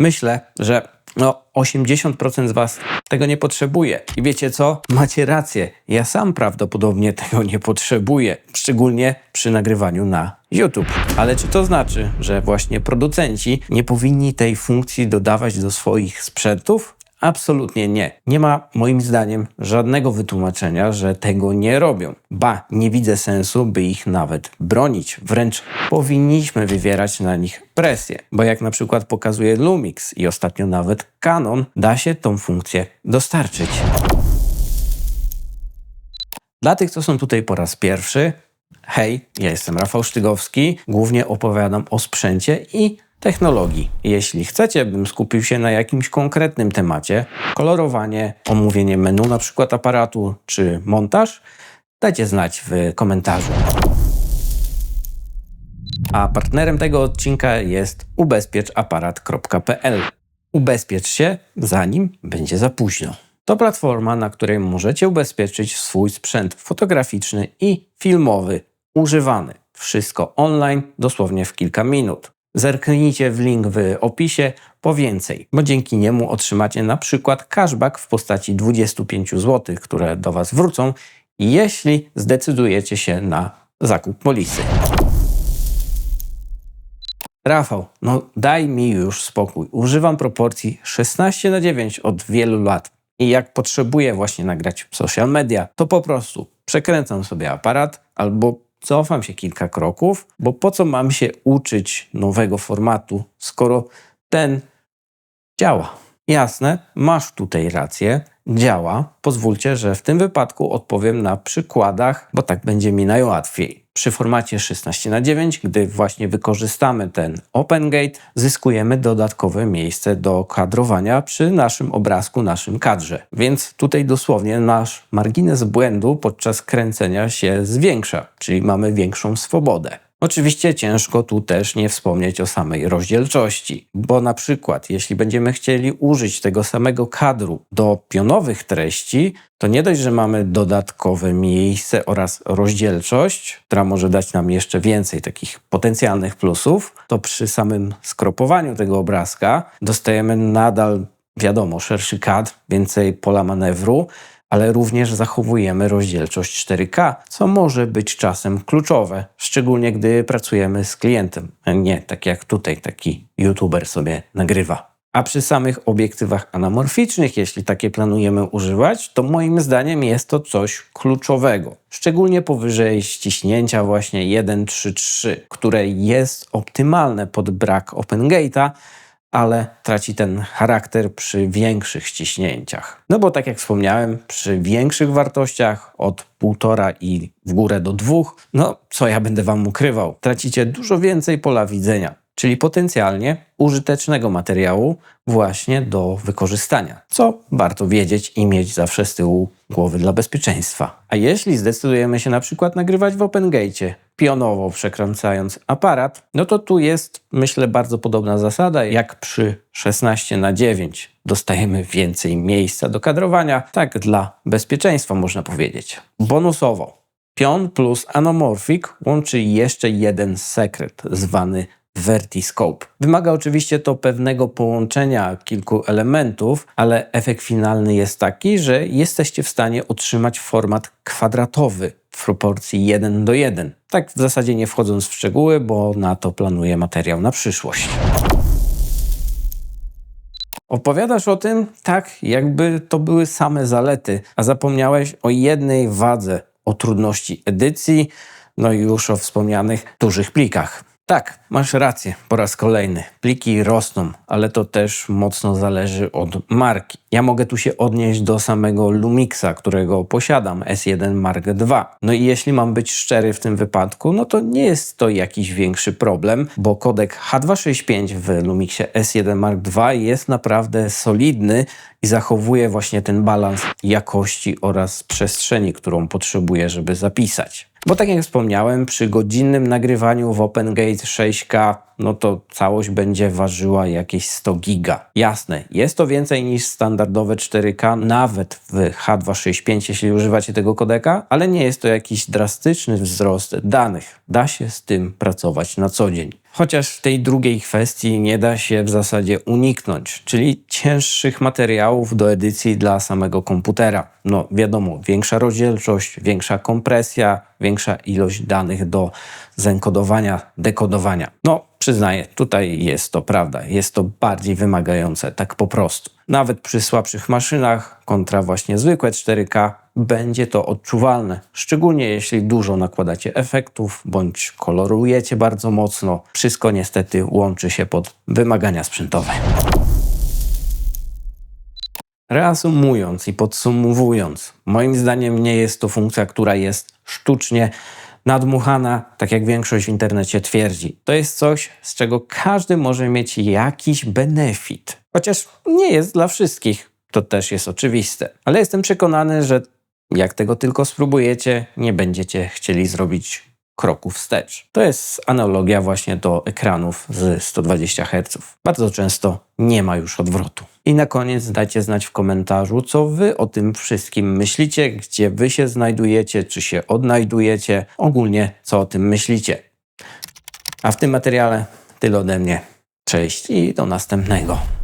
Myślę, że no 80% z Was tego nie potrzebuje. I wiecie co? Macie rację. Ja sam prawdopodobnie tego nie potrzebuję, szczególnie przy nagrywaniu na YouTube. Ale czy to znaczy, że właśnie producenci nie powinni tej funkcji dodawać do swoich sprzętów? Absolutnie nie. Nie ma moim zdaniem żadnego wytłumaczenia, że tego nie robią. Ba, nie widzę sensu, by ich nawet bronić. Wręcz powinniśmy wywierać na nich presję, bo jak na przykład pokazuje Lumix i ostatnio nawet Canon, da się tą funkcję dostarczyć. Dla tych, co są tutaj po raz pierwszy, hej, ja jestem Rafał Sztygowski, głównie opowiadam o sprzęcie i technologii. Jeśli chcecie, bym skupił się na jakimś konkretnym temacie, kolorowanie, omówienie menu na przykład aparatu czy montaż, dajcie znać w komentarzu. A partnerem tego odcinka jest ubezpieczaparat.pl. Ubezpiecz się, zanim będzie za późno. To platforma, na której możecie ubezpieczyć swój sprzęt fotograficzny i filmowy, używany. Wszystko online, dosłownie w kilka minut. Zerknijcie w link w opisie po więcej, bo dzięki niemu otrzymacie na przykład cashback w postaci 25 zł, które do Was wrócą, jeśli zdecydujecie się na zakup polisy. Rafał, no daj mi już spokój. Używam proporcji 16 na 9 od wielu lat. I jak potrzebuję właśnie nagrać social media, to po prostu przekręcam sobie aparat albo cofam się kilka kroków, bo po co mam się uczyć nowego formatu, skoro ten działa? Jasne, masz tutaj rację, działa. Pozwólcie, że w tym wypadku odpowiem na przykładach, bo tak będzie mi najłatwiej. Przy formacie 16 na 9, gdy właśnie wykorzystamy ten OpenGate, zyskujemy dodatkowe miejsce do kadrowania przy naszym obrazku, naszym kadrze. Więc tutaj dosłownie nasz margines błędu podczas kręcenia się zwiększa, czyli mamy większą swobodę. Oczywiście ciężko tu też nie wspomnieć o samej rozdzielczości, bo na przykład jeśli będziemy chcieli użyć tego samego kadru do pionowych treści, to nie dość, że mamy dodatkowe miejsce oraz rozdzielczość, która może dać nam jeszcze więcej takich potencjalnych plusów, to przy samym skropowaniu tego obrazka dostajemy nadal, wiadomo, szerszy kadr, więcej pola manewru, ale również zachowujemy rozdzielczość 4K, co może być czasem kluczowe, szczególnie gdy pracujemy z klientem. Nie tak jak tutaj taki youtuber sobie nagrywa. A przy samych obiektywach anamorficznych, jeśli takie planujemy używać, to moim zdaniem jest to coś kluczowego. Szczególnie powyżej ściśnięcia właśnie 1.3.3, które jest optymalne pod brak OpenGate'a, ale traci ten charakter przy większych ściśnięciach. No bo tak jak wspomniałem, przy większych wartościach od półtora i w górę do dwóch, no co ja będę wam ukrywał, tracicie dużo więcej pola widzenia czyli potencjalnie użytecznego materiału właśnie do wykorzystania, co warto wiedzieć i mieć zawsze z tyłu głowy dla bezpieczeństwa. A jeśli zdecydujemy się na przykład nagrywać w OpenGate, pionowo przekręcając aparat, no to tu jest myślę bardzo podobna zasada jak przy 16 na 9 dostajemy więcej miejsca do kadrowania, tak dla bezpieczeństwa można powiedzieć. Bonusowo Pion plus Anamorphic łączy jeszcze jeden sekret zwany Vertiscope. Wymaga oczywiście to pewnego połączenia kilku elementów, ale efekt finalny jest taki, że jesteście w stanie otrzymać format kwadratowy w proporcji 1 do 1. Tak w zasadzie nie wchodząc w szczegóły, bo na to planuję materiał na przyszłość. Opowiadasz o tym tak, jakby to były same zalety, a zapomniałeś o jednej wadze, o trudności edycji, no i już o wspomnianych dużych plikach. Tak, masz rację, po raz kolejny. Pliki rosną, ale to też mocno zależy od marki. Ja mogę tu się odnieść do samego Lumixa, którego posiadam, S1 Mark II. No i jeśli mam być szczery w tym wypadku, no to nie jest to jakiś większy problem, bo kodek H265 w Lumixie S1 Mark II jest naprawdę solidny i zachowuje właśnie ten balans jakości oraz przestrzeni, którą potrzebuję, żeby zapisać. Bo tak jak wspomniałem, przy godzinnym nagrywaniu w OpenGate 6K, no to całość będzie ważyła jakieś 100 giga. Jasne, jest to więcej niż standardowe 4K, nawet w H265, jeśli używacie tego kodeka, ale nie jest to jakiś drastyczny wzrost danych. Da się z tym pracować na co dzień. Chociaż w tej drugiej kwestii nie da się w zasadzie uniknąć, czyli cięższych materiałów do edycji dla samego komputera. No wiadomo, większa rozdzielczość, większa kompresja, większa ilość danych do zenkodowania, dekodowania. No przyznaję, tutaj jest to prawda, jest to bardziej wymagające, tak po prostu. Nawet przy słabszych maszynach kontra właśnie zwykłe 4K będzie to odczuwalne, szczególnie jeśli dużo nakładacie efektów bądź kolorujecie bardzo mocno. Wszystko niestety łączy się pod wymagania sprzętowe. Reasumując i podsumowując, moim zdaniem nie jest to funkcja, która jest sztucznie nadmuchana, tak jak większość w internecie twierdzi. To jest coś, z czego każdy może mieć jakiś benefit. Chociaż nie jest dla wszystkich, to też jest oczywiste. Ale jestem przekonany, że jak tego tylko spróbujecie, nie będziecie chcieli zrobić kroku wstecz. To jest analogia właśnie do ekranów z 120 Hz. Bardzo często nie ma już odwrotu. I na koniec dajcie znać w komentarzu, co wy o tym wszystkim myślicie, gdzie wy się znajdujecie, czy się odnajdujecie, ogólnie co o tym myślicie. A w tym materiale tyle ode mnie. Cześć i do następnego.